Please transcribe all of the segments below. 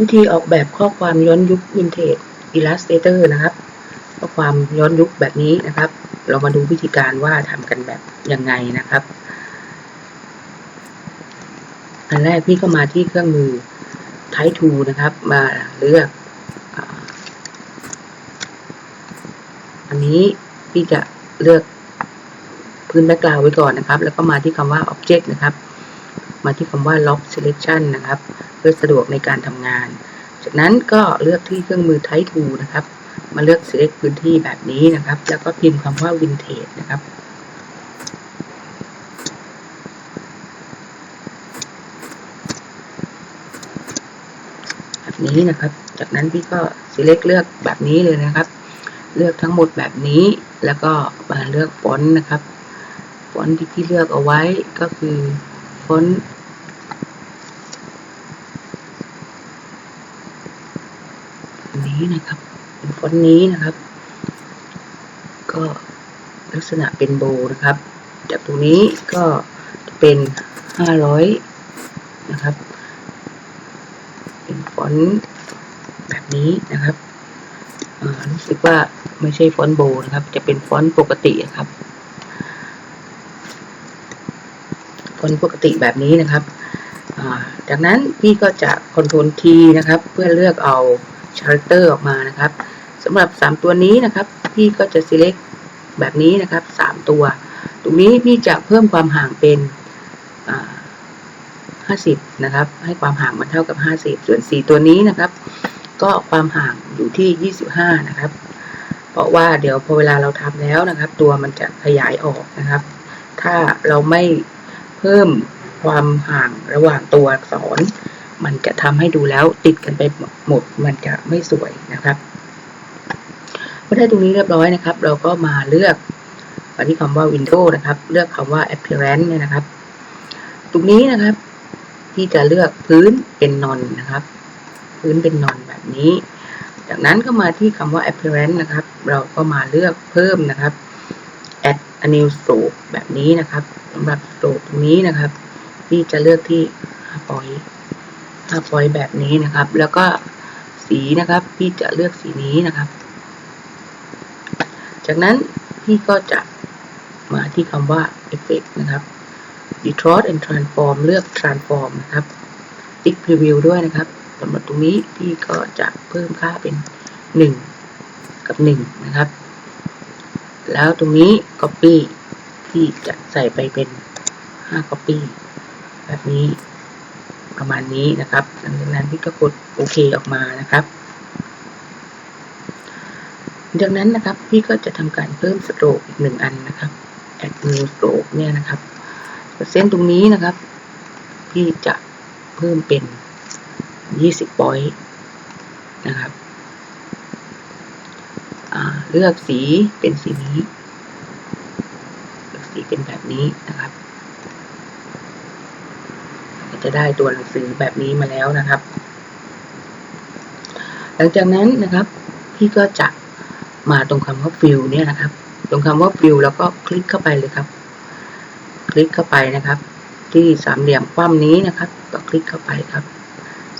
วิธีออกแบบข้อความย้อนยุค Vintage Illustrator นะครับ ข้อความย้อนยุคแบบนี้นะครับ เรามาดูวิธีการว่าทำกันแบบยังไงนะครับ อันแรกพี่ก็มาที่เครื่องมือ Type 2นะครับ มาเลือก อันนี้พี่จะเลือกพื้นแบ็กกราวไว้ก่อนนะครับ แล้วก็มาที่คำว่า Object นะครับ มาที่คำว่า Lock Selection นะครับ เพื่อสะดวกในการทำงาน จากนั้นก็เลือกที่เครื่องมือ Type 2นะครับ มาเลือก select พื้นที่แบบนี้นะครับ แล้วก็พิมพ์คำว่า vintage นะครับแบบนี้นะครับ จากนั้นพี่ก็ select เลือกแบบนี้เลยนะครับ เลือกทั้งหมดแบบนี้ แล้วก็มาเลือกฟอนต์นะครับ ฟอนต์ที่พี่เลือกเอาไว้ก็คือ ฟอนต์นี้นะครับเป็นฟอนต์นี้นะครับ ก็ลักษณะเป็นโบนะครับ จากตรงนี้ก็จะเป็น500นะครับ เป็นฟอนต์แบบนี้นะครับรู้สึกว่าไม่ใช่ฟอนต์โบนะครับ จะเป็นฟอนต์ปกติอะครับ ฟอนปกติแบบนี้นะครับจากนั้นพี่ก็จะ Ctrl T นะครับ เพื่อเลือกเอา Character ออกมานะครับสำหรับ 3 ตัวนี้นะครับ พี่ก็จะ select แบบนี้นะครับ 3 ตัว ตรงนี้พี่จะเพิ่มความห่างเป็นอ่า50 นะครับ ให้ความห่างมันเท่ากับ 50 ส่วน 4 ตัวนี้นะครับ ก็ความห่างอยู่ที่ 25 นะครับ เพราะว่าเดี๋ยวพอเวลาเราทำแล้วนะครับ ตัวมันจะขยายออกนะครับ ถ้าเราไม่ เพิ่มความห่างระหว่างตัวอักษร มันจะทำให้ดูแล้วติดกันไปหมดมันจะไม่สวยนะครับเมื่อได้ตรงนี้เรียบร้อยนะครับ เราก็มาเลือกมาที่คำว่า Windows นะครับ เลือกคำว่า Appearance เนี่ยนะครับ ตรงนี้นะครับ ที่จะเลือกพื้นเป็นนอนนะครับ พื้นเป็นนอนแบบนี้ จากนั้นก็มาที่คำว่า appearance นะครับ เราก็มาเลือกเพิ่มนะครับ add a new stroke แบบนี้นะครับสำหรับ stroke ตรงนี้นะครับที่จะเลือกที่5 point 5 point แบบนี้นะครับ แล้วก็สีนะครับพี่จะเลือกสีนี้นะครับ จากนั้นพี่ก็จะมาที่คำว่า effect นะครับ distort and transform เลือก transform นะครับติ๊ก preview ด้วยนะครับสำหรับตรงนี้พี่ก็จะเพิ่มค่าเป็น 1 กับ 1 นะครับ แล้วตรงนี้ copy ที่จะใส่ไปเป็น 5 copy แบบนี้ประมาณนี้นะครับ หลังจากนั้นพี่ก็กดโอเคออกมานะครับจากนั้นนะครับพี่ก็จะทำการเพิ่ม stroke อีกหนึ่งอันนะครับ add new stroke เนี่ยนะครับเส้นตรงนี้นะครับ พี่จะเพิ่มเป็น 20 point นะครับ เลือกสีเป็นสีนี้เลือกสีเป็นแบบนี้นะครับก็จะได้ตัวหนังสือแบบนี้มาแล้วนะครับ หลังจากนั้นนะครับพี่ก็จะมาตรงคำว่า fill เนี่ยนะครับ ตรงคำว่า fill แล้วก็คลิกเข้าไปเลยครับ คลิกเข้าไปนะครับ ที่สามเหลี่ยมคว่ำนี้นะครับ ก็คลิกเข้าไปครับ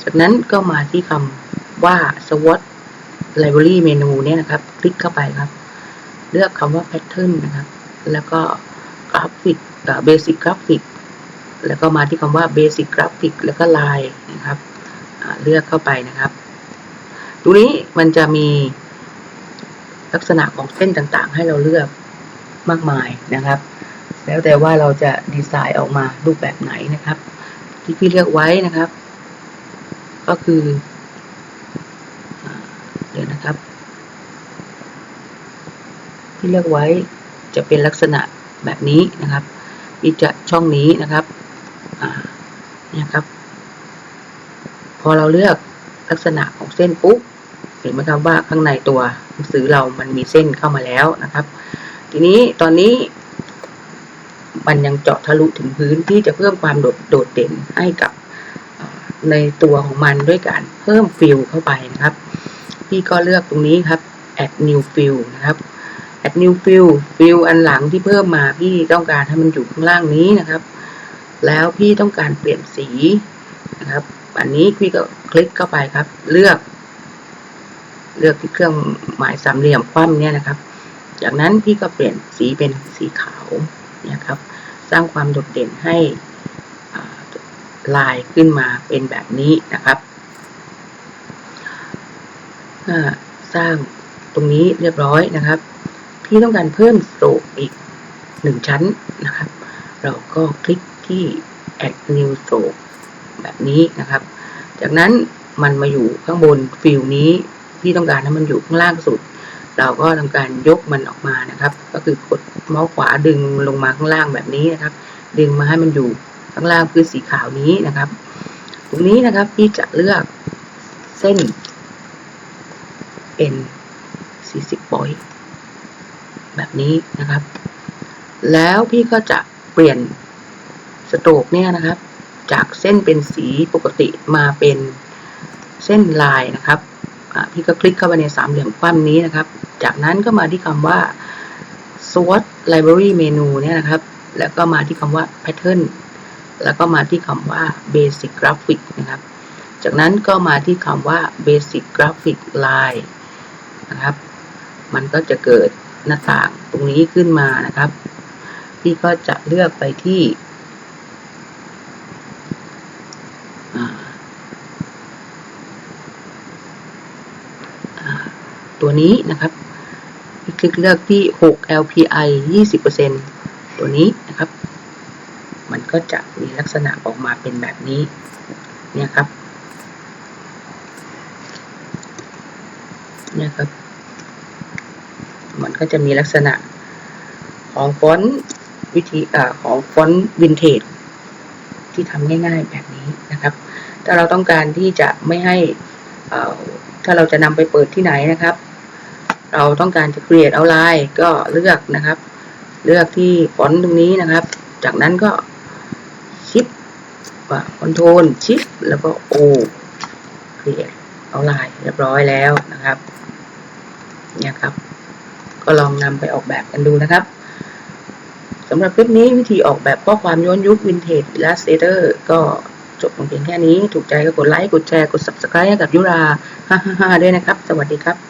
จากนั้นก็มาที่คำว่า SWOT Library Menu เนี่ยนะครับ คลิกเข้าไปครับ เลือกคำว่า Pattern นะครับ แล้วก็ Graphic Basic Graphic แล้วก็มาที่คำว่า Basic Graphic แล้วก็ Line นะครับเลือกเข้าไปนะครับตรงนี้มันจะมีลักษณะของเส้นต่างๆ ให้เราเลือกมากมายนะครับ แล้วแต่ว่าเราจะดีไซน์ออกมารูปแบบไหนนะครับ ที่พี่เลือกไว้นะครับ ก็คือ เดี๋ยนะครับ ที่เลือกไว้จะเป็นลักษณะแบบนี้นะครับที่จะช่องนี้นะครับเนี่ยครับ พอเราเลือกลักษณะของเส้นปุ๊บเห็นไหมครับว่าข้างในตัวหนังสือเรามันมีเส้นเข้ามาแล้วนะครับ ทีนี้ตอนนี้มันยังเจาะทะลุถึงพื้นที่จะเพิ่มความโดดโดดเด่นให้กับในตัวของมันด้วยการเพิ่มฟิลเข้าไปนะครับ พี่ก็เลือกตรงนี้ครับ add new fill นะครับ add new fill fill อันหลังที่เพิ่มมาพี่ต้องการให้มันอยู่ข้างล่างนี้นะครับ แล้วพี่ต้องการเปลี่ยนสีนะครับ อันนี้พี่ก็คลิกเข้าไปครับ เลือก เลือกที่เครื่องหมายสามเหลี่ยมคว่ำเนี่ยนะครับ จากนั้นพี่ก็เปลี่ยนสีเป็นสีขาวเนี่ยครับ สร้างความโดดเด่นให้ลายขึ้นมาเป็นแบบนี้นะครับ อ่าสร้างตรงนี้เรียบร้อยนะครับ พี่ต้องการเพิ่มสโตรกอีกหนึ่งชั้นนะครับ เราก็คลิกที่ add new stroke แบบนี้นะครับ จากนั้นมันมาอยู่ข้างบนฟิลนี้ พี่ต้องการให้มันอยู่ข้างล่างสุด เราก็ทำการยกมันออกมานะครับ ก็คือกดเมาส์ขวาดึงลงมาข้างล่างแบบนี้นะครับ ดึงมาให้มันอยู่ข้างล่างคือสีขาวนี้นะครับ ตรงนี้นะครับพี่จะเลือกเส้น เป็น40 point แบบนี้นะครับ แล้วพี่ก็จะเปลี่ยนสโตรกเนี่ยนะครับ จากเส้นเป็นสีปกติมาเป็นเส้นลายนะครับพี่ก็คลิกเข้าไปในสามเหลี่ยมคว่ำนี้นะครับ จากนั้นก็มาที่คำว่า source library menu เนี่ยนะครับ แล้วก็มาที่คำว่า pattern แล้วก็มาที่คำว่า basic graphic นะครับ จากนั้นก็มาที่คำว่า basic graphic line นะครับ มันก็จะเกิดหน้าต่างตรงนี้ขึ้นมานะครับ พี่ก็จะเลือกไปที่ตัวนี้นะครับคลิกเลือกที่ 6 LPI 20%ตัวนี้นะครับ มันก็จะมีลักษณะออกมาเป็นแบบนี้ เนี่ยครับ นี่ยครับ มันก็จะมีลักษณะของฟอนต์วิธีอของฟอนต์วินเทจที่ทำง่ายๆแบบนี้นะครับ ถ้าเราต้องการที่จะไม่ให้ถ้าเราจะนำไปเปิดที่ไหนนะครับ เราต้องการจะ create outline ก็เลือกนะครับ เลือกที่ฟอนต์ตรงนี้นะครับ จากนั้นก็ชิปคอนโทรลชิปแล้วก็ O create เอาลายเรียบร้อยแล้วนะครับเนี่ยครับ ก็ลองนำไปออกแบบกันดูนะครับสำหรับคลิปนี้วิธีออกแบบข้อความย้อนยุควินเทจ Illustrator ก็จบลงเพียงแค่นี้ ถูกใจก็กดไลค์ กดแชร์ กด Subscribe ให้กับยุราฮ่าๆๆด้วยนะครับ สวัสดีครับ